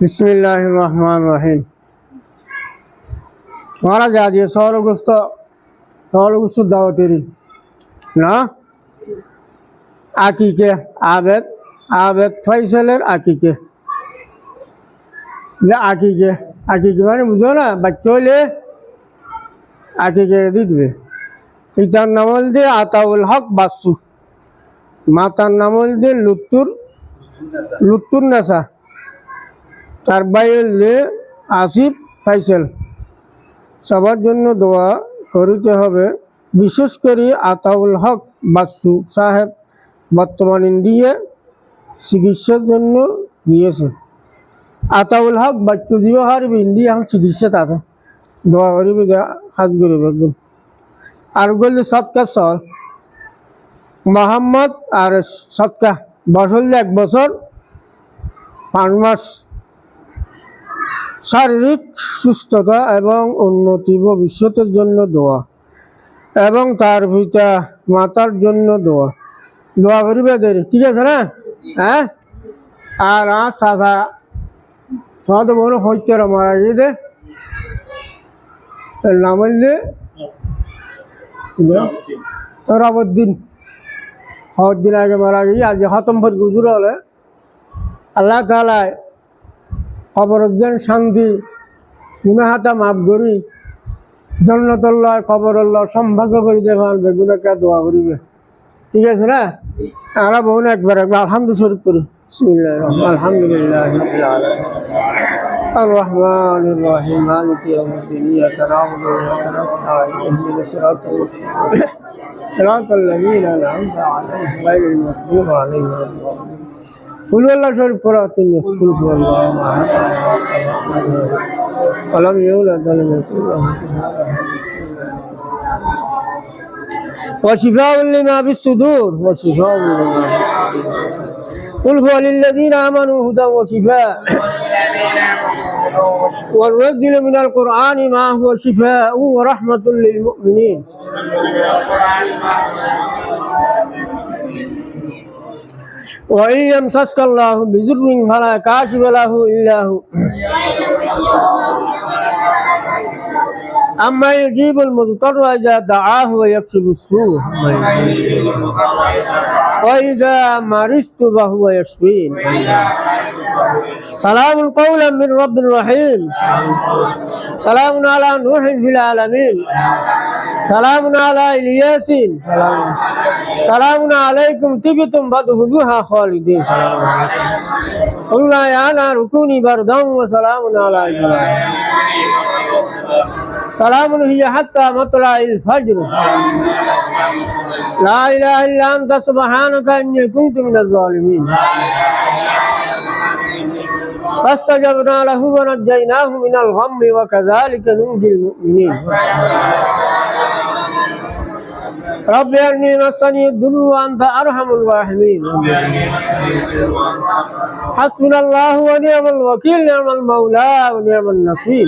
বিসমিল্লাহ রহমান রহিম মারা যা যে শহরগ্রস্ত শহরগ্রস্ত দাওয়াতেরি না? আকিকে আবেদ আবেদ ফয়সালের আকিকে। আকিকে আকিকে মানে বুঝো না বাচ্চা হইলে আকিকে দিয়ে দিবে। পিতার নাম দিয়ে আতাউল হক বাসু। মাতার নাম হল দিয়ে লুত্তুর লুত্তুর নেশা। তার বাইরে আসিফ ফাইসেল। সবার জন্য দোয়া করিতে হবে। বিশেষ করে আতাউল হক বাসু সাহেব বর্তমান ইন্ডিয়া চিকিৎসার জন্য গিয়েছে। আতাউল হক বাচ্চু দিব হারবি ইন্ডিয়া এখন চিকিৎসা তাতে। দোয়া করিবি হাত করিব একদম আর বললি সৎকা সর মোহাম্মদ আর সৎকা বছর এক বছর, পাঁচ মাস শারীরিক সুস্থতা এবং উন্নতি ভবিষ্যতের জন্য দোয়া এবং তার পিতা মাতার জন্য দোয়া। দোয়া করিবে দেরি ঠিক আছে না? হ্যাঁ? আর আর সাদা তোমাদের মনে হইতে মারা গিয়ে দে। নাম হইলে তরাবুদ্দিন। হওয়ার দিন আগে মারা গিয়ে আজ হতম ভর গুজুর হলে। আল্লাহ তালায় খবরজন শান্তি গুনাহাতা মাফ করি জন্নতল্লাহ খবরল্লাহ সম্ভাগ্য করি দেবেন বেগুনাকে দোয়া করিবে ঠিক আছে না আমরা বহু না একবার একবার আলহামদুল শরীফ করি বিসমিল্লাহির রহমানির- আলহামদুলিল্লাহ রাব্বিল আলামিন الرحمن الرحيم مالك يوم الدين إياك نعبد وإياك نستعين اهدنا الصراط المستقيم صراط الذين أنعمت عليهم غير المغضوب عليهم ولا الضالين কুলুল্লাহ শরীফ পড়াও তিন কলম ইউলাদ কলম وشفاء لما في الصدور. وشفاء لما في الصدور. قل هو للذين آمنوا هدى وشفاء. وننزل من القرآن ما هو شفاء ورحمة للمؤمنين. وإن يمسسك الله بضر فلا كاشف له إلا هو أما يجيب المضطر إذا دعاه ويكشف السوء وإذا مرضت فهو يشفين سلام قولا من رب رحيم. سلام على نوح في العالمين. سلام على إلياس سلام, عليكم تبتم فادخلوها خالدين. سلام عليكم قلنا يا نار كوني بردا وسلام على إبراهيم. سلام هي حتى مطلع الفجر. لا إله إلا أنت سبحانك إني كنت من الظالمين. فاستجبنا له ونجيناه من الغم وكذلك ننجي المؤمنين. رب أني مسني الضر وأنت أرحم الراحمين. حسبنا الله ونعم الوكيل نعم المولى ونعم النصير.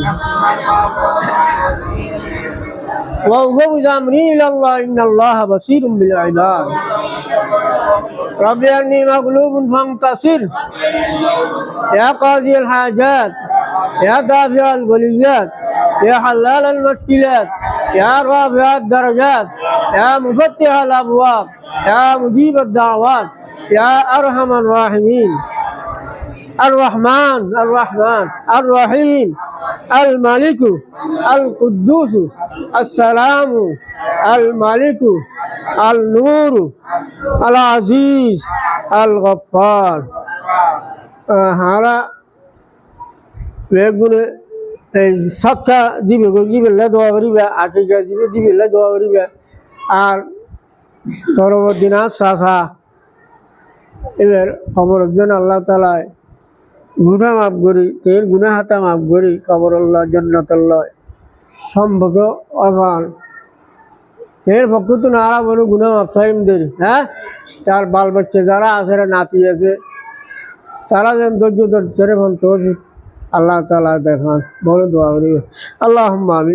وأفوض أمري إلى الله إن الله بصير بالعباد. رب أني مغلوب فانتصر يا قاضي الحاجات يا دافع البليات يا حلال المشكلات يا رافع الدرجات يا مفتح الأبواب يا مجيب الدعوات يا أرحم الراحمين. الرحمن الرحمن الرحيم الملك القدوس السلام الملك النور العزيز الغفار হারা বেগুনে এই সৎকা দিবে দিবেল্লা দোয়া করিবে আকিকা দিবে দিবেল্লা দোয়া করিবে আর পরবর্তী না চাষা এবার খবর একজন আল্লাহ তালায় গুণা মাফ করি তেল গুণা হাতা মাফ করি খবর আল্লাহ জন্নতল্লাহ সম্ভব অভান এর পক্ষ তো নারা বলো গুণা মাফ সাইমদের হ্যাঁ? তার বাল বাচ্চা যারা আছে নাতি আছে, তারা যেন ধৈর্য ধরে ফোন তো আল্লাহ তালা দেখান, বলে দোয়া করিবে আল্লাহ আমি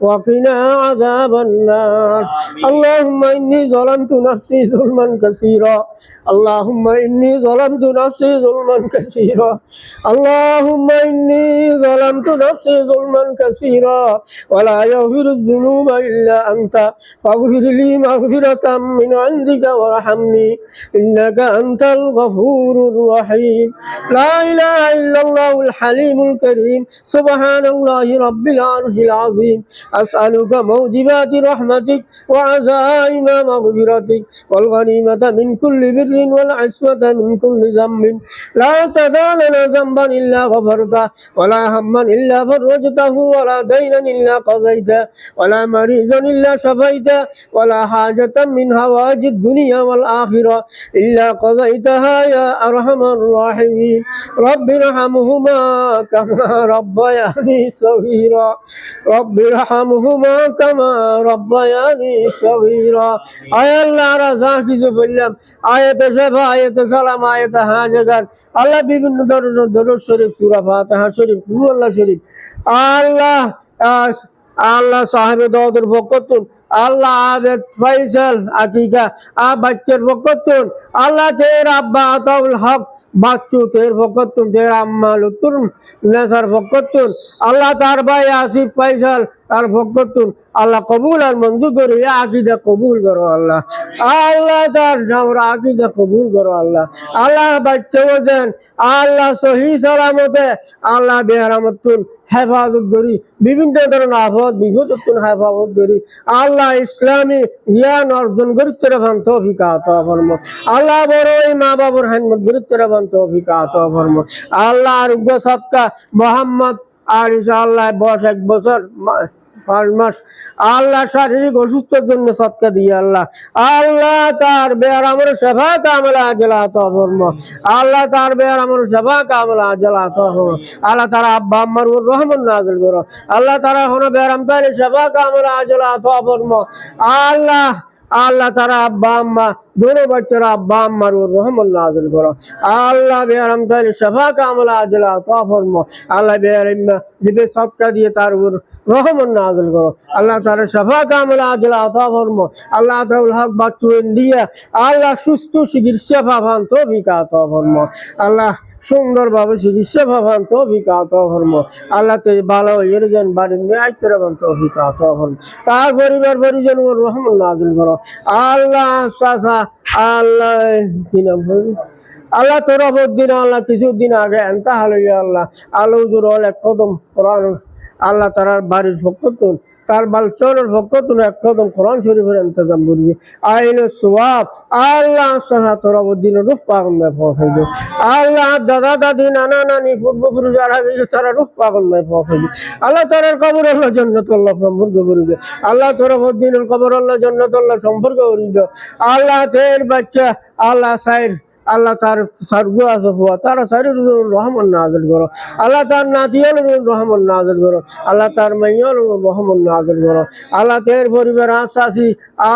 وقنا عذاب النار اللهم إني ظلمت نفسي ظلما كثيرا اللهم إني ظلمت نفسي ظلما كثيرا اللهم إني ظلمت نفسي ظلما كثيرا ولا يغفر الذنوب إلا أنت فاغفر لي مغفرة من عندك وارحمني إنك أنت الغفور الرحيم لا إله إلا الله الحليم الكريم سبحان الله رب العرش العظيم أسألك موجبات رحمتك وعزائم مغفرتك والغنيمة من كل بر والعصمة من كل ذنب لا تدع لنا ذنبا إلا غفرته ولا هما إلا فرجته ولا دينا إلا قضيته ولا مريضا إلا شفيته ولا حاجة من هواج الدنيا والآخرة إلا قضيتها يا أرحم الراحمين رب ارحمهما كما ربياني صغيرا رب ارحمهما كما ربياني صغيرا আয় আল্লাহ রাজা কিছু বললাম আয়াতে সেবা আয়াতে সালাম আয়াতে হাজাগার আল্লাহ বিভিন্ন ধরনের দরুদ শরীফ সুরা ফাতিহা শরীফ কুল আল্লাহ শরীফ আল্লাহ আহ, আল্লাহ সাহেব দাওয়াতের বকতুন আল্লাহ আবেদ ফাইসাল আকিকা, আ বাচ্চার বকতুন আল্লাহ তের আব্বা আতাউল হক, বাচ্চু তের বকতুন তের আম্মা লুতুর নেসার বকতুন আল্লাহ তার ভাই আসিফ ফাইসাল তার বকতুন আল্লাহ কবুল আর মঞ্জুর করে, এ আকিদা কবুল করো আল্লাহ আল্লাহ তার নামর আকিদা কবুল করো আল্লাহ আল্লাহ বাচ্চা বোঝেন আল্লাহ সহি সালামতে, আল্লাহ বেহারামতুন হেফাজত করি। বিভিন্ন ধরনের আফত বিপদ হেফাজত করি। আল্লাহ ইসলামী জ্ঞান অর্জন গুরুত্ব রাখান তৌফিক আত আল্লাহ বড় এই মা বাবুর হানমত গুরুত্ব রাখান তৌফিক আত ফরম। আল্লাহ আরোগ্য সৎকা মোহাম্মদ আর ইসা আল্লাহ বয়স এক বছর পাঁচ মাস। আল্লাহ শারীরিক অসুস্থতার জন্য সৎকা দিয়ে আল্লাহ। আল্লাহ তার বেয়ার আমার সেবা কামলা আজলা তর্ম আল্লাহ তার বেয়ার আমার সেবা কামলা আজলা তর্ম আল্লাহ তারা আব্বা আম্মার রহমান নাজল করো। আল্লাহ তারা হন বেয়ার আমতারি সেবা কামলা আজলা তর্ম আল্লাহ আল্লাহ তারা আব্বা, আম্মা দোনো বাচ্চারা আব্বা, আম্মার উপর রহমান নাজল করো। আল্লাহ বেয়ার আমতারি সেবা কামলা আজলা তফর্ম আল্লাহ বেয়ার দিবে সৎকা দিয়ে তার উপর রহমান নাজল করো। আল্লাহ তার সফা কামলা আজলা আতা আল্লাহ তাউল হক বাচ্চু ইন্ডিয়া আল্লাহ সুস্থ চিকিৎসা পাবান তো বিকাত ফরম। আল্লাহ সুন্দরভাবে চিকিৎসা ভাবান তো বিকাত ধর্ম আল্লাহ তো ভালো এর যেন বাড়ির মেয়ে আইতে রাবেন তো বিকাত ধর্ম তার পরিবার পরিজন ওর রহমান নাজল করো। আল্লাহ সাসা আল্লাহ কি নাম আল্লাহ তোর দিন, আল্লাহ কিছুদিন আগে এনতা হালিয়া আল্লাহ আলো জোর এক কদম কোরআন আল্লাহ তার বাড়ির ভক্ততুন, তার বালচরের এক কদম কোরআন শরীফের ইন্তজাম করবি। আইলে সোয়াব, আল্লাহ সাহা তোর রুফ পাগল মে পৌঁছাইব আল্লাহ দাদা, দাদি, নানা, নানি পূর্ব পুরুষ যারা গেছে তারা রুফ পাগল মে পৌঁছাইব আল্লাহ তার কবর আল্লাহ জন্নত আল্লাহ সম্পর্ক করিবে। আল্লাহ তোর দিন কবর আল্লাহ জন্নত আল্লাহ সম্পর্ক করিবে। আল্লাহ তের বাচ্চা, আল্লাহ সাইর আল্লাহ তার সারগু আছে তারা সারির রহমান নাজল করো। আল্লাহ তার নাতিয়ল রহমান নাজল করো। আল্লাহ তার মাইয়ল রহমান নাজল করো। আল্লাহ তের পরিবার আশাসি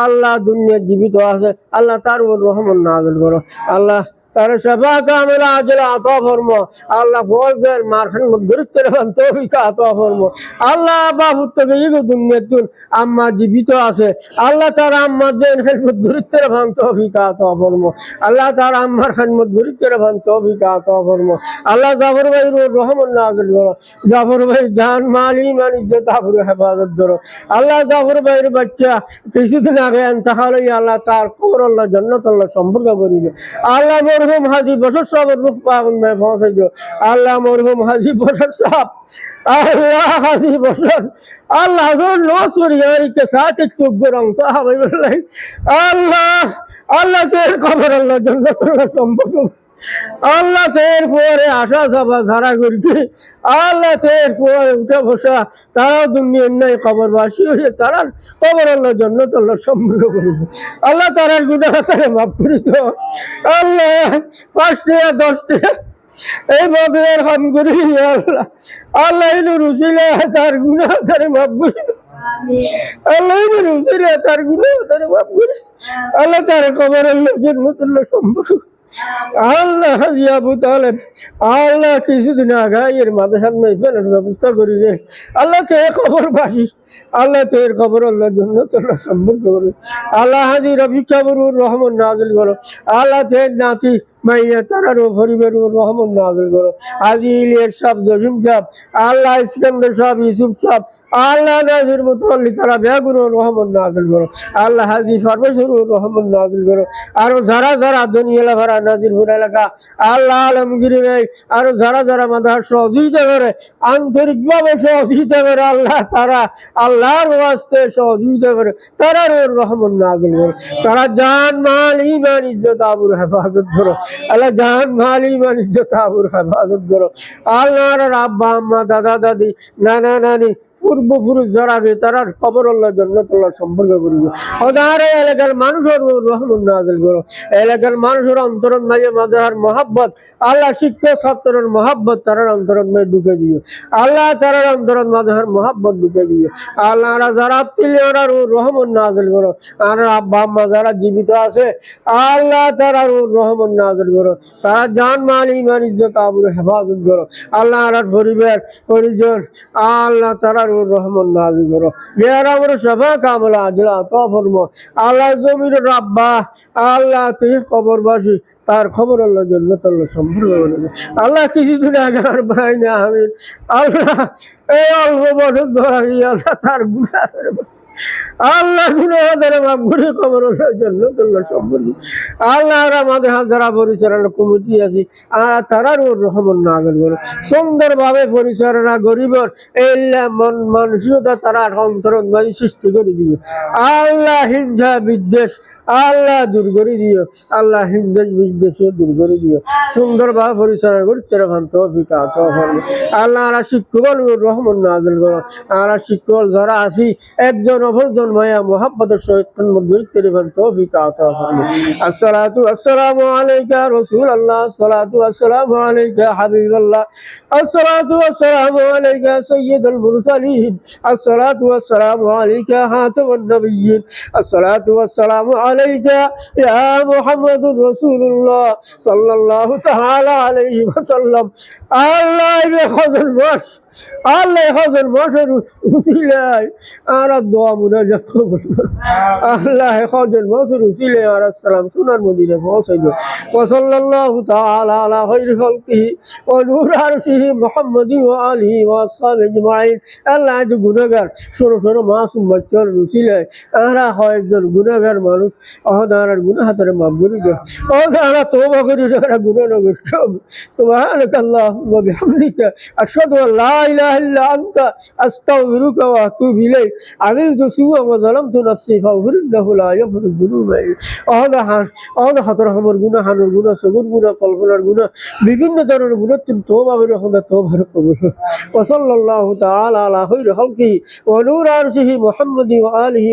আল্লাহ দুনিয়া জীবিত আছে, আল্লাহ তার রহমান নাজল করো। আল্লাহ তার সেবা কামেলা আজলা আতা আল্লাহ ফজর মারখান তৌফিক আল্লাহ ইগো আম্মা জীবিত আছে। আল্লাহ তার তৌফিক আল্লাহ তার আম্মার তৌফিক আল্লাহ জাফর ভাই রহমান নাজল করো। জাফর ভাই জান, মাল ইমান হেফাজত করো। আল্লাহ জাফর ভাইয়ের বাচ্চা কিছুদিন আগে এন্তাহাল আল্লাহ তার কবর আল্লাহ জন্নত আল্লাহ সম্পর্ক করিবে। আল্লাহ মরহুম হাজি বছর সাহেবের রূপ পাগল মে পৌঁছে দিও। আল্লাহ মরহুম হাজি বছর সাহেব আল্লাহ হাজি বছর। আল্লাহ হাজর নসরি কে সাথ চুপ গরম সাহাবাই বললাই আল্লাহ আল্লাহ তোর কবর আল্লাহ জন্য সম্পর্ক আল্লাহ তের পরে আসা যাবা ঝাড়া করতে আল্লাহ তের পরে উঠে বসা, তারাও দুনিয়ার নাই কবর বাসি হয়ে তারা কবর আল্লাহ জন্য আল্লাহ সম্পর্ক করিত আল্লাহ তারার গুণা তারা মাফ করিত আল্লাহ, পাঁচ টাকা দশ টাকা এই বদলের হাম করি আল্লাহ আল্লাহ রুচিলে তার গুণা তারে মাফ করিত আল্লাহ তারগুলো তার মাফ করিস আল্লাহ তার কবর আল্লাহ জন্মতুল্লাহ সম্পর্ক আল্লাহ হাজি আবু তালেব আল্লাহ কিছুদিন আগে এর মাদ্রাসার মেহফিলের ব্যবস্থা করি রে। আল্লাহ তো খবর বাসিস আল্লাহ তো এর খবর আল্লাহ জন্য তোরা সম্পর্ক করবে আল্লাহ হাজি রফি চাবরুর রহমান নাজিল বলো আল্লাহ তে নাতি মাইয়া তারার নাজিল করো। আজি ইলিয়ার জসিম সাহ আল্লাহ ইস্কান্দার সাহ ইউসুফ আল্লাহ নাজির মতল্লি তারা বেগুর রহমান নাজিল করো। আল্লাহ হাজি ফারমেশ্বর রহমান নাজিল করো। আরও যারা যারা দুনিয়া ভরা নাজিরপুর এলাকা, আল্লাহ আলমগিরি ভাই, আরও যারা যারা মাদার সহযোগিতা করে, আন্তরিকভাবে সহযোগিতা করে, আল্লাহ তারা আল্লাহর ওয়াস্তে সহযোগিতা করে তারা রহমান নাজিল করো। তারা জান, মাল ইমান ইজ্জত আবুর হেফাজত করো। আল্লাহ জান মাল ইমান ইজ্জত আবুর হেফাজত করো আল্লাহর আব্বা আম্মা, দাদা, দাদি, নানা, নানি পূর্বপুরুষ যারা আছে, তারা কবর আল্লাহ জন্নত আল্লাহ সম্পর্ক করিব অদারে এলাকার মানুষের রহমান নাজিল করো। এলাকার মানুষের অন্তরন মাঝে মাদার মহাব্বত, আল্লাহ শিক্ষক ছাত্রের মহাব্বত তারার অন্তরন মাঝে ঢুকে দিও। আল্লাহ তারার অন্তরন মাদার মহাব্বত ঢুকে দিও। আল্লাহ যারা পিলে ওরা রহমান নাজিল করো। আর আব্বা, আম্মা যারা জীবিত আছে, আল্লাহ তারার রহমান নাজিল করো। তারা জান, মাল ইমান ইজ্জত হেফাজত করো। আল্লাহ পরিবার, পরিজন, আল্লাহ তারার আল্লাহ জমির রাব্বা আল্লাহ তুই খবরবাসী তার খবর জন্য তোর সম্পূর্ণ আল্লাহ কিছুদিন আগে আর ভাই না আমি আল্লাহ, এই অল্প বছর ধরা আল্লাহ তার গুণা আল্লাহগুলো হাজারে মাপ ঘুরে আল্লাহ আমাদের পরিচালনা কমিটি আছে। আর ওর না সুন্দরভাবে পরিচালনা মন মানসিকতা তারা সৃষ্টি করে আল্লাহ হিংসা বিদ্বেষ, আল্লাহ দূর করে দিও। আল্লাহ হিংদেশ বিদ্বেষও দূর করে দিও। সুন্দরভাবে পরিচালনা করে তেরা তৌফিক আল্লাহ আর শিক্ষক রহমান নাজল করো আর শিক্ষক যারা আছি, একজন অপরজন মায়া মোহাম্মদের সহিত মধ্যে ভান তৌফিক আতা ফরমা আসসালাতু আসসালামু আলাইকা রাসূল আল্লাহ আসসালামু আলাইকা হাবিবাল্লাহ, আসসালাতু আসসালামু আলাইকা সাইয়্যিদুল মুরসালিন, আসসালাতু আসসালামু আলাইকা হাতামুন নবিয়্যিন, আসসালাতু আসসালামু আলাইকা ইয়া মুহাম্মাদুর রাসূলুল্লাহ সাল্লাল্লাহু তাআলা আলাইহি ওয়াসাল্লাম। আল্লাহ রে হজর মাস, আল্লাহ হজর মাসের উসিলায়। আর দোয়া করো আল্লাহ হজর মাসের উসিলায় আর সালাম সোনার মদিনা পৌঁছাইল। وصلى الله تعالى على خير خلقه ونور عرشه محمد وآله وأصحابه أجمعين আল্লাহ আজ গুণাগার ষোলো ষোলো মাসুম বাচ্চার রুচিলায় আরা কয়েকজন গুণাগার মানুষ অহদারার গুণা হাতারে মাপ করি দেয় অহদারা তোবা করি যারা গুণা নগর সব সুবহানাক আল্লাহুম্মা বিহামদিকা আশহাদু আন লা ইলাহা ইল্লা আনতা আস্তাগফিরুকা ওয়া আতুবু ইলাইক আমিলতু সুওয়া ওয়া যালামতু নাফসি ফাগফির ইন্নাহু লা ইয়াগফিরু যুনুবা ইল্লা অহদা হান অহদা হাতর ধরনের গুণ সবুর গুণ কল্পনার গুণ বিভিন্ন ধরনের গুণ তুমি তো ভাবে রহমে তো ভাবে কবুল আলা হুইর হলকি ওয়া নূর আরশিহি মুহাম্মাদি ওয়া আলিহি